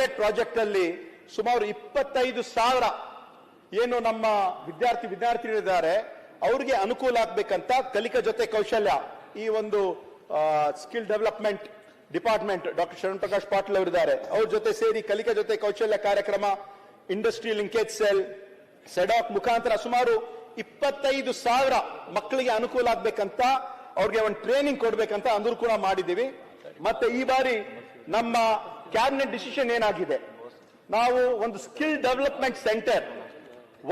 Project ಅಲ್ಲಿ ಸುಮಾರು ಇಪ್ಪತ್ತೈದು ಸಾವಿರ ಏನು ನಮ್ಮ ವಿದ್ಯಾರ್ಥಿ ವಿದ್ಯಾರ್ಥಿಗಳಿದ್ದಾರೆ ಅವ್ರಿಗೆ ಅನುಕೂಲ ಆಗ್ಬೇಕಂತ ಕಲಿಕಾ ಜೊತೆ ಕೌಶಲ್ಯ ಈ ಒಂದು skill development department doctor Sharan Prakash Patil ಅವರಿದ್ದಾರೆ. ಅವ್ರ ಜೊತೆ ಸೇರಿ ಕಲಿಕಾ ಜೊತೆ ಕೌಶಲ್ಯ ಕಾರ್ಯಕ್ರಮ ಇಂಡಸ್ಟ್ರಿ ಲಿಂಕೇಜ್ ಸೆಲ್ ಸೆಡಾಕ್ ಮುಖಾಂತರ ಸುಮಾರು ಇಪ್ಪತ್ತೈದು ಸಾವಿರ ಮಕ್ಕಳಿಗೆ ಅನುಕೂಲ ಆಗ್ಬೇಕಂತ ಅವ್ರಿಗೆ ಒಂದು ಟ್ರೈನಿಂಗ್ ಕೊಡ್ಬೇಕಂತ ಅಂದ್ರೂ ಕೂಡ ಮಾಡಿದ್ದೀವಿ. ಮತ್ತೆ ಈ ಬಾರಿ ನಮ್ಮ ಕ್ಯಾಬಿನೆಟ್ ಡಿಸಿಷನ್ ಏನಾಗಿದೆ? ನಾವು ಒಂದು ಸ್ಕಿಲ್ ಡೆವಲಪ್ಮೆಂಟ್ ಸೆಂಟರ್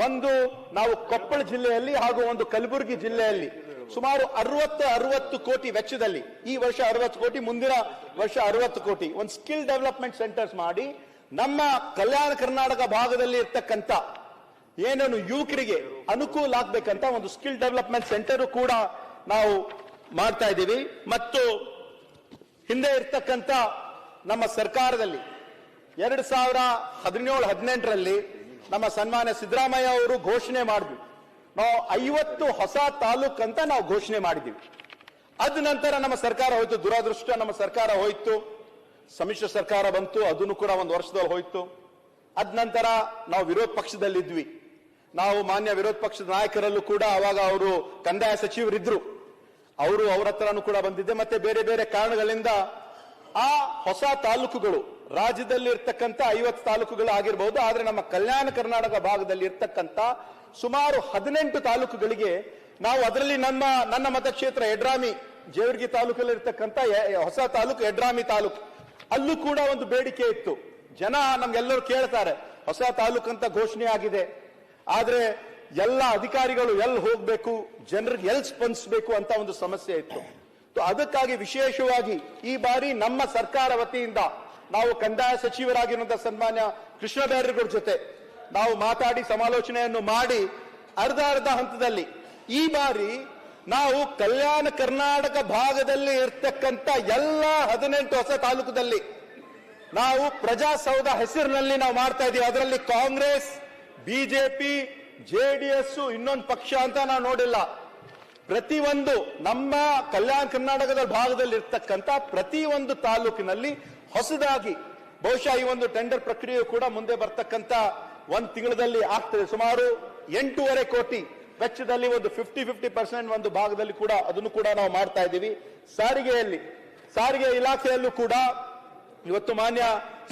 ಒಂದು ನಾವು ಕೊಪ್ಪಳ ಜಿಲ್ಲೆಯಲ್ಲಿ ಹಾಗೂ ಒಂದು ಕಲಬುರಗಿ ಜಿಲ್ಲೆಯಲ್ಲಿ ಸುಮಾರು ಅರವತ್ತು ಅರವತ್ತು ಕೋಟಿ ವೆಚ್ಚದಲ್ಲಿ, ಈ ವರ್ಷ ಅರವತ್ತು ಕೋಟಿ, ಮುಂದಿನ ವರ್ಷ ಅರವತ್ತು ಕೋಟಿ, ಒಂದು ಸ್ಕಿಲ್ ಡೆವಲಪ್ಮೆಂಟ್ ಸೆಂಟರ್ಸ್ ಮಾಡಿ ನಮ್ಮ ಕಲ್ಯಾಣ ಕರ್ನಾಟಕ ಭಾಗದಲ್ಲಿ ಇರ್ತಕ್ಕಂಥ ಏನೇನು ಯುವಕರಿಗೆ ಅನುಕೂಲ ಆಗ್ಬೇಕಂತ ಒಂದು ಸ್ಕಿಲ್ ಡೆವಲಪ್ಮೆಂಟ್ ಸೆಂಟರ್ ಕೂಡ ನಾವು ಮಾಡ್ತಾ ಇದ್ದೀವಿ. ಮತ್ತು ಹಿಂದೆ ಇರ್ತಕ್ಕಂಥ ನಮ್ಮ ಸರ್ಕಾರದಲ್ಲಿ ಎರಡು ಸಾವಿರ ಹದಿನೇಳು, ಹದಿನೆಂಟರಲ್ಲಿ ನಮ್ಮ ಸನ್ಮಾನ್ಯ ಸಿದ್ದರಾಮಯ್ಯ ಅವರು ಘೋಷಣೆ ಮಾಡಿದ್ವಿ ನಾವು ಐವತ್ತು ಹೊಸ ತಾಲೂಕ್ ಅಂತ ನಾವು ಘೋಷಣೆ ಮಾಡಿದ್ದೀವಿ. ಅದ ನಂತರ ನಮ್ಮ ಸರ್ಕಾರ ಹೋಯ್ತು. ದುರಾದೃಷ್ಟ ನಮ್ಮ ಸರ್ಕಾರ ಹೋಯ್ತು. ಸಮ್ಮಿಶ್ರ ಸರ್ಕಾರ ಬಂತು. ಅದನ್ನು ಕೂಡ ಒಂದು ವರ್ಷದಲ್ಲಿ ಹೋಯ್ತು. ಅದ ನಂತರ ನಾವು ವಿರೋಧ ಪಕ್ಷದಲ್ಲಿದ್ವಿ. ನಾವು ಮಾನ್ಯ ವಿರೋಧ ಪಕ್ಷದ ನಾಯಕರಲ್ಲೂ ಕೂಡ ಅವಾಗ ಅವರು ಕಂದಾಯ ಸಚಿವರಿದ್ರು. ಅವರು ಅವರ ಹತ್ರನೂ ಕೂಡ ಬಂದಿದ್ದೆ. ಮತ್ತೆ ಬೇರೆ ಬೇರೆ ಕಾರಣಗಳಿಂದ ಆ ಹೊಸ ತಾಲೂಕುಗಳು ರಾಜ್ಯದಲ್ಲಿ ಇರ್ತಕ್ಕಂಥ ಐವತ್ತು ತಾಲೂಕುಗಳು ಆಗಿರಬಹುದು ಆದರೆ ನಮ್ಮ ಕಲ್ಯಾಣ ಕರ್ನಾಟಕ ಭಾಗದಲ್ಲಿ ಇರ್ತಕ್ಕಂಥ ಸುಮಾರು ಹದಿನೆಂಟು ತಾಲೂಕುಗಳಿಗೆ ನಾವು ಅದರಲ್ಲಿ ನಮ್ಮ, ನನ್ನ ಮತಕ್ಷೇತ್ರ ಎಡ್ರಾಮಿ, ಜೇವರ್ಗಿ ತಾಲೂಕಲ್ಲಿ ಇರ್ತಕ್ಕಂಥ ಹೊಸ ತಾಲೂಕು ಎಡ್ರಾಮಿ ತಾಲೂಕು. ಅಲ್ಲೂ ಕೂಡ ಒಂದು ಬೇಡಿಕೆ ಇತ್ತು. ಜನ ನಮ್ಗೆಲ್ಲರೂ ಕೇಳ್ತಾರೆ, ಹೊಸ ತಾಲೂಕು ಅಂತ ಘೋಷಣೆ ಆಗಿದೆ. ಆದ್ರೆ ಎಲ್ಲ ಅಧಿಕಾರಿಗಳು ಎಲ್ಲಿ ಹೋಗ್ಬೇಕು, ಜನರಿಗೆ ಎಲ್ಲಿ ಸ್ಪಂದಿಸಬೇಕು ಅಂತ ಒಂದು ಸಮಸ್ಯೆ ಇತ್ತು. ಅದಕ್ಕಾಗಿ ವಿಶೇಷವಾಗಿ ಈ ಬಾರಿ ನಮ್ಮ ಸರ್ಕಾರ ವತಿಯಿಂದ ನಾವು ಕಂದಾಯ ಸಚಿವರಾಗಿರುವಂತಹ ಸನ್ಮಾನ್ಯ ಕೃಷ್ಣ ಬೈರೇಗೌಡ ಜೊತೆ ನಾವು ಮಾತಾಡಿ ಸಮಾಲೋಚನೆಯನ್ನು ಮಾಡಿ ಅರ್ಧ ಅರ್ಧ ಹಂತದಲ್ಲಿ ಈ ಬಾರಿ ನಾವು ಕಲ್ಯಾಣ ಕರ್ನಾಟಕ ಭಾಗದಲ್ಲಿ ಇರ್ತಕ್ಕಂಥ ಎಲ್ಲ ಹದಿನೆಂಟು ಹೊಸ ತಾಲೂಕದಲ್ಲಿ ನಾವು ಪ್ರಜಾಸೌಧ ಹೆಸರಿನಲ್ಲಿ ನಾವು ಮಾಡ್ತಾ ಇದೀವಿ ಅದರಲ್ಲಿ ಕಾಂಗ್ರೆಸ್, ಬಿಜೆಪಿ ಜೆಡಿಎಸ್ ಇನ್ನೊಂದು ಪಕ್ಷ ಅಂತ ನಾವು ನೋಡಿಲ್ಲ. ಪ್ರತಿಯೊಂದು ನಮ್ಮ ಕಲ್ಯಾಣ ಕರ್ನಾಟಕದ ಭಾಗದಲ್ಲಿ ಇರ್ತಕ್ಕಂಥ ಪ್ರತಿಯೊಂದು ತಾಲೂಕಿನಲ್ಲಿ ಹೊಸದಾಗಿ ಬಹುಶಃ ಈ ಒಂದು ಟೆಂಡರ್ ಪ್ರಕ್ರಿಯೆ ಕೂಡ ಮುಂದೆ ಬರ್ತಕ್ಕಂಥ ಒಂದು ತಿಂಗಳಲ್ಲಿ ಆಗ್ತದೆ. ಸುಮಾರು ಎಂಟೂವರೆ ಕೋಟಿ ವೆಚ್ಚದಲ್ಲಿ ಒಂದು ಫಿಫ್ಟಿ ಫಿಫ್ಟಿ ಪರ್ಸೆಂಟ್ ಒಂದು ಭಾಗದಲ್ಲಿ ಕೂಡ ಅದನ್ನು ಕೂಡ ನಾವು ಮಾಡ್ತಾ ಇದ್ದೀವಿ. ಸಾರಿಗೆಯಲ್ಲಿ ಸಾರಿಗೆ ಇಲಾಖೆಯಲ್ಲೂ ಕೂಡ ಇವತ್ತು ಮಾನ್ಯ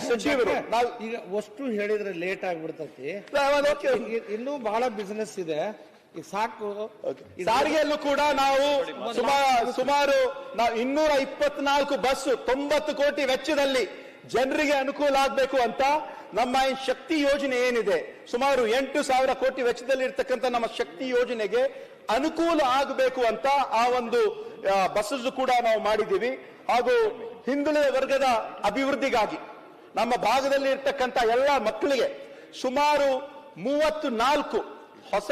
ಸಚಿವರು ನಾವು ಈಗ ಅಷ್ಟು ಹೇಳಿದ್ರೆ ಲೇಟ್ ಆಗ್ಬಿಡ್ತೈತಿ. ಇನ್ನೂ ಬಹಳ ಬಿಸ್ನೆಸ್ ಇದೆ. ಈಗ ಸಾಕು. ಸಾರಿಗೆಯಲ್ಲೂ ಕೂಡ ನಾವು ಸುಮಾರು ಸುಮಾರು ನಾವು ಇನ್ನೂರ ಇಪ್ಪತ್ನಾಲ್ಕು ಬಸ್ ತೊಂಬತ್ತು ಕೋಟಿ ವೆಚ್ಚದಲ್ಲಿ ಜನರಿಗೆ ಅನುಕೂಲ ಆಗಬೇಕು ಅಂತ ನಮ್ಮ ಈ ಶಕ್ತಿ ಯೋಜನೆ ಏನಿದೆ? ಸುಮಾರು ಎಂಟು ಸಾವಿರ ಕೋಟಿ ವೆಚ್ಚದಲ್ಲಿ ಇರ್ತಕ್ಕಂಥ ನಮ್ಮ ಶಕ್ತಿ ಯೋಜನೆಗೆ ಅನುಕೂಲ ಆಗಬೇಕು ಅಂತ ಆ ಒಂದು ಬಸ್ಸು ಕೂಡ ನಾವು ಮಾಡಿದ್ದೀವಿ. ಹಾಗೂ ಹಿಂದುಳಿದ ವರ್ಗದ ಅಭಿವೃದ್ಧಿಗಾಗಿ ನಮ್ಮ ಭಾಗದಲ್ಲಿ ಇರ್ತಕ್ಕಂಥ ಎಲ್ಲ ಮಕ್ಕಳಿಗೆ ಸುಮಾರು ಮೂವತ್ತು ನಾಲ್ಕು ಹೊಸ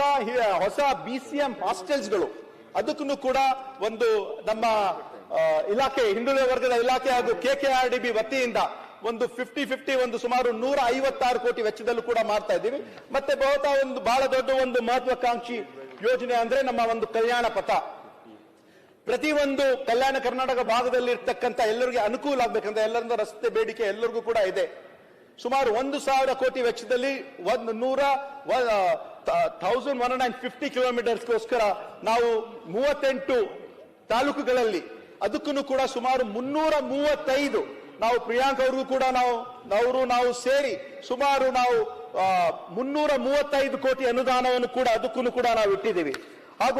ಹೊಸ ಬಿ ಸಿ ಎಂ ಹಾಸ್ಟೆಲ್ಸ್ಗಳು. ಅದಕ್ಕೂ ಕೂಡ ಒಂದು ನಮ್ಮ ಇಲಾಖೆ, ಹಿಂದುಳಿದ ವರ್ಗದ ಇಲಾಖೆ ಹಾಗೂ K K R D B ವತಿಯಿಂದ ಒಂದು ಫಿಫ್ಟಿ ಫಿಫ್ಟಿ ಒಂದು ಸುಮಾರು ನೂರ ಐವತ್ತಾರು ಕೋಟಿ ವೆಚ್ಚದಲ್ಲೂ ಕೂಡ ಮಾಡ್ತಾ ಇದ್ದೀವಿ. ಮತ್ತೆ ಬಹುತಃ ಒಂದು ಬಹಳ ದೊಡ್ಡ ಒಂದು ಮಹತ್ವಾಕಾಂಕ್ಷಿ ಯೋಜನೆ ಅಂದ್ರೆ ನಮ್ಮ ಒಂದು ಕಲ್ಯಾಣ ಪಥ. ಪ್ರತಿ ಒಂದು ಕಲ್ಯಾಣ ಕರ್ನಾಟಕ ಭಾಗದಲ್ಲಿ ಇರ್ತಕ್ಕಂಥ ಎಲ್ಲರಿಗೆ ಅನುಕೂಲ ಆಗ್ಬೇಕಂತ ಎಲ್ಲರಿಂದ ರಸ್ತೆ ಬೇಡಿಕೆ ಎಲ್ಲರಿಗೂ ಕೂಡ ಇದೆ. ಸುಮಾರು ಒಂದು ಸಾವಿರ ಕೋಟಿ ವೆಚ್ಚದಲ್ಲಿ ಒಂದು ನೂರ ಥೌಸಂಡ್ ಒನ್ ಅಂಡ್ ಫಿಫ್ಟಿ ಕಿಲೋಮೀಟರ್ಸ್ಗೋಸ್ಕರ ನಾವು ಮೂವತ್ತೆಂಟು ತಾಲೂಕುಗಳಲ್ಲಿ ಅದಕ್ಕೂ ಕೂಡ ಸುಮಾರು ಮುನ್ನೂರ ಮೂವತ್ತೈದು ನಾವು ಪ್ರಿಯಾಂಕ್ ಅವ್ರಿಗೂ ಕೂಡ ನಾವು, ಅವರು ನಾವು ಸೇರಿ ಸುಮಾರು ನಾವು ಮುನ್ನೂರ ಮೂವತ್ತೈದು ಕೋಟಿ ಅನುದಾನವನ್ನು ಕೂಡ ಅದಕ್ಕೂ ಕೂಡ ನಾವು ಇಟ್ಟಿದ್ದೀವಿ